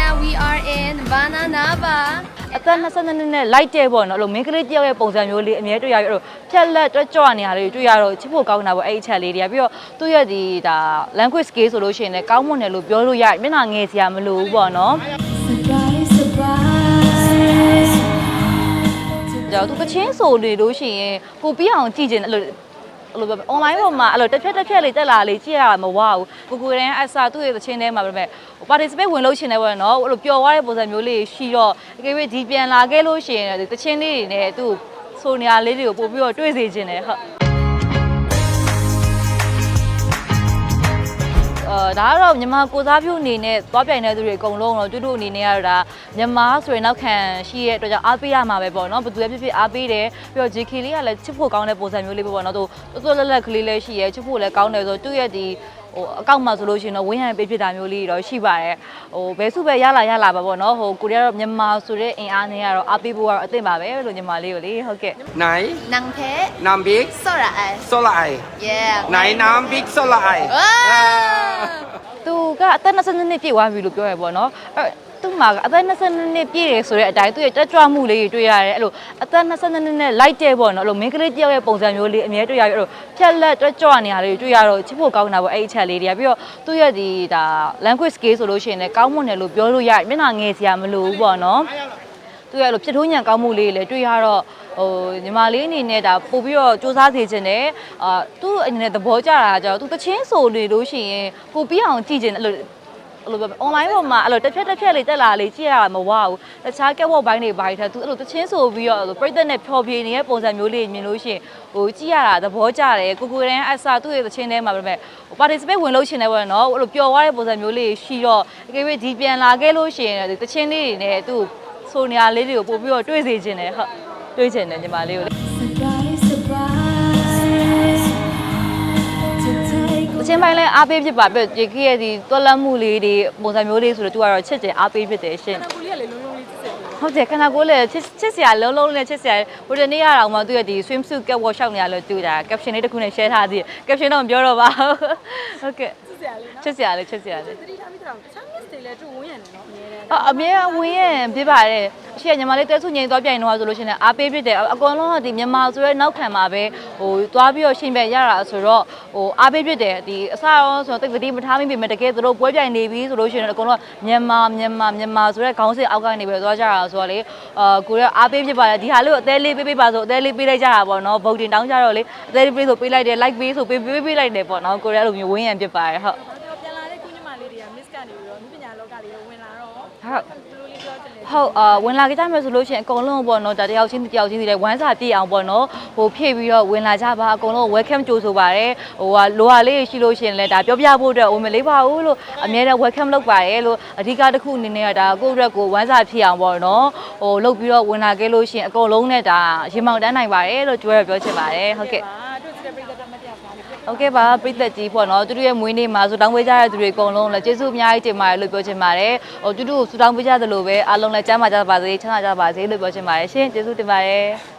now we are in Bananaba အသက်22နှစ်နဲ့လိုက်တဲ့ပေါ့နော်အဲ့လိုမင်းကလေးတယောက်ရဲ့ပုံစံမျိုးလေးအမြဲတွေ့ရပြီးအဲ့လိုဖြက်လက်တွက်ကြွနေရလေးတွေ့ရတော့ချစ်ဖို့ကောင်းတာပေါ့အဲ့ဒီအချက်လေးတွေကပြီးတော့သူ့ရဲ့ဒီဒါ language skill ဆိုလို့ရှိရင်လည်းကောင်းမွန်တယ်လို့ပြောလို့ရတယ်မျက်နှာငယ်စရာမလိုဘူးပေါ့နော် Surprise surprise ကြောက်သူတချင်းဆိုနေလို့ရှိရင်ကိုပြီးအောင်ကြည့်ချင်တယ်အဲ့လို အဲ့လိုပဲ online ပေါ်မှာအဲ့လိုတစ်ဖြက်တစ်ဖြက်လေးတက်လာလေးကြည့်ရတာမဝဘူးကိုကိုတန်းအဆာသူ့ရဲ့တချင်းထဲမှာပဲပဲ participate ဝင်လို့ရှင်တယ်ပေါ့နော်အဲ့လိုပျော်သွားတဲ့ပုံစံမျိုးလေးရှိတော့အကယ်၍ဒီပြန်လာခဲ့လို့ရှိရင်တချင်းလေးတွေနဲ့သူ့ဆိုနေရာလေးတွေကိုပို့ပြီးတော့တွေ့စေချင်တယ်ဟုတ် အာဒါကတော့မြန်မာကိုစားပြုအနေနဲ့သွားပြိုင်တဲ့သူတွေအကုန်လုံးတော့တူတူအနေနဲ့ကတော့ဒါမြန်မာဆိုရင်နောက်ခံရှိရဲ့အတွက်ကြောင့်အားပေးရမှာပဲပေါ့နော်ဘယ်သူပဲဖြစ်ဖြစ်အားပေးတယ်ပြီးတော့ JK လေးကလည်းချစ်ဖို့ကောင်းတဲ့ပုံစံမျိုးလေးပဲပေါ့နော်သူတော်တော်လက်လက်ကလေးလည်းရှိရဲ့ချစ်ဖို့လည်းကောင်းတယ်ဆိုတော့သူ့ရဲ့ဒီ ဟိုအကောင့်မှာဆိုလို့ရှိရင်တော့ဝင်းဟန်ပေးဖြစ်တာမျိုးလေးတော့ရှိပါတယ်ဟိုဘယ်စုပဲရလာရလာပါပေါ့နော်ဟိုကိုရီးယားတော့မြန်မာဆိုတဲ့အင်အားနဲ့ကတော့အားပေးဖို့ကတော့အသင့်ပါပဲလို့ညီမလေးကိုလေဟုတ်ကဲ့နိုင်နန်ဖဲနမ်ဘစ်ဆောရာအိုင်ဆောရာအိုင် yeah နိုင်နမ်ဘစ်ဆောရာအိုင်သူကအသက်20နှစ်ပြည့်သွားပြီလို့ပြောရပေါ့နော်အဲ့ သူ့မှာအသက်22နှစ်ပြည့်တယ်ဆိုတဲ့အတိုင်းသူ့ရဲ့တက်ကြွမှုလေးတွေတွေ့ရတယ်အဲ့လိုအသက်22နှစ်နဲ့လိုက်တဲ့ပေါ့နော်အဲ့လိုမင်းကလေးတယောက်ရဲ့ပုံစံမျိုးလေးအမြဲတွေ့ရပြီးအဲ့လိုဖြက်လက်တက်ကြွနေရလေးတွေ့ရတော့ချစ်ဖို့ကောင်းတာပေါ့အဲ့ဒီအချက်လေးတွေကပြီးတော့သူ့ရဲ့ဒီဒါ language skill ဆိုလို့ရှိရင်လည်းကောင်းမွန်တယ်လို့ပြောလို့ရတယ်မျက်နှာငယ်စရာမလိုဘူးပေါ့နော်သူရဲ့အဲ့လိုဖြစ်ထုံးညံကောင်းမှုလေးတွေလည်းတွေ့ရတော့ဟိုညီမလေးအနေနဲ့ဒါပို့ပြီးတော့စူးစမ်းစေချင်တယ်အာသူ့အနေနဲ့သဘောကျတာကြောင့်သူတချင်းဆိုနေလို့ရှိရင်ကိုပြီးအောင်ကြည့်ချင်တယ်အဲ့လို အဲ့လိုပဲ online ပေါ်မှာအဲ့လိုတစ်ဖြက်တစ်ဖြက်လေးတက်လာလေးကြည့်ရတာမဝဘူးတခြားကက်ဝတ်ဘိုင်းတွေဘိုင်းထက်သူအဲ့လိုတချင်းဆိုပြီးတော့အဲ့လိုပြိသက်နဲ့ဖျော်ဖြေနေတဲ့ပုံစံမျိုးလေးမြင်လို့ရှိရင်ဟိုကြည့်ရတာသဘောကျတယ်ကိုကိုတန်းအဆာသူ့ရဲ့တချင်းထဲမှာပဲဟို participate ဝင်လို့ရှင်တယ်ပေါ့နော်အဲ့လိုပျော်သွားတဲ့ပုံစံမျိုးလေးရှိတော့အကယ်၍ဒီပြန်လာခဲ့လို့ရှိရင်ဒီတချင်းလေးတွေနဲ့သူ့ဆိုနေရာလေးတွေကိုပို့ပြီးတော့တွေ့စေချင်တယ်ဟုတ်တွေ့ချင်တယ်ညီမလေးကို ချင်းပိုင်းလဲအားပေးဖြစ်ပါပြရေကြီးရဲ့ဒီတွက်လက်မှုလေးတွေပုံစံမျိုးလေးဆိုတော့သူကတော့ချစ်တယ်အားပေးဖြစ်တယ်ရှင်ကိုလေးကလေလုံးလုံးလေးစစ်စစ်ပြီးဟုတ်တယ်ခန္ဓာကိုယ်လည်းချစ်ချစ်စရာလုံးလုံးနဲ့ချစ်စရာဟိုတနေ့ရအောင်မှသူရဲ့ဒီ swimsuit catwalk ရှောက်နေရလို့တူတာ caption လေးတစ်ခုနဲ့ share ထားသေးတယ် caption တော့မပြောတော့ပါဘူးဟုတ်ကဲ့စစ်စရာလေးနော်ချစ်စရာလေးချစ်စရာလေးသတိထားမိတော့တခြား miss တွေ လည်းသူ့ဝင်းရတယ်နော်အများနဲ့အအမြဲဝင်ရင်ပြပါတယ်အရှိကညီမလေးတဲဆုငိန်သွားပြိုင်တော့ဆိုလို့ရှိရင်အားပေးဖြစ်တယ်အကောင်လုံးကဒီမြန်မာဆိုရဲနောက်ခံမှာပဲဟိုသွားပြီးတော့ရှင်ပြရတာဆိုတော့ဟိုအားပေးဖြစ်တယ်ဒီအစရောဆိုတော့တိတ်သတိမထားမိပေမဲ့တကယ်သူတို့ပွဲပြိုင်နေပြီဆိုလို့ရှိရင်အကောင်လုံးမြန်မာမြန်မာမြန်မာဆိုရဲခေါင်းစဉ်အောက်ကနေပဲသွားကြတာဆိုတော့လေအာကိုရအားပေးဖြစ်ပါတယ်ဒီဟာလေးကိုအသေးလေးပေးပေးပါဆိုအသေးလေးပေးလိုက်ကြတာပေါ့နော်ဗုဒ္ဓင်တောင်းကြတော့လေအသေးလေးပေးဆိုပေးလိုက်တယ် like ပေးဆိုပေးပေးပေးလိုက်တယ်ပေါ့နော်ကိုရအဲ့လိုမျိုးဝင်းရံဖြစ်ပါတယ်ဟုတ်တော့ပြန်လာတဲ့ကုညီ မလေးတွေက miss ကနေပြီးတော့မြပညာလောကလေးကိုဝင်လာတော့ဟုတ်ဘယ်လိုလေးပြောချင်လဲဟုတ်အာဝင်လာကြကြမယ်ဆိုလို့ရှိရင်အကုန်လုံးပေါ့နော်ဒါတယောက်ချင်းတယောက်ချင်းစီလည်းဝမ်းစာပြည့်အောင်ပေါ့နော်ဟိုဖြည့်ပြီးတော့ဝင်လာကြပါအကုန်လုံး welcome ကြိုဆိုပါတယ်ဟိုဟာလိုဟာလေးရှိလို့ရှိရင်လည်းဒါပြောပြဖို့အတွက်ဝင်မလေးပါဘူးလို့အများနဲ့ welcome လုပ်ပါတယ်လို့အဓိကတစ်ခုအနေနဲ့ကဒါကိုယ့်အတွက်ကိုဝမ်းစာဖြစ်အောင်ပေါ့နော်ဟိုလုပ်ပြီးတော့ဝင်လာခဲ့လို့ရှိရင်အကုန်လုံးနဲ့ဒါရင်မောင်တန်းနိုင်ပါတယ်လို့ကျွဲရပြောချင်ပါတယ်ဟုတ်ကဲ့ ပါတွေ့ကြတဲ့ပြည်သက်မ ဟုတ်ကဲ့ပါပြည်သက်ကြီးပေါ့နော်သူတို့ရဲ့မွေးနေ့မှာဆူတောင်းပေးကြတဲ့သူတွေအကုန်လုံးလည်းကျေးဇူးအများကြီးတင်ပါတယ်လို့ပြောချင်ပါတယ်ဟိုသူတို့ဆူတောင်းပေးကြသလိုပဲအားလုံးလည်းကျမ်းမာကြပါစေချမ်းသာကြပါစေလို့ပြောချင်ပါတယ်ရှင်ကျေးဇူးတင်ပါတယ်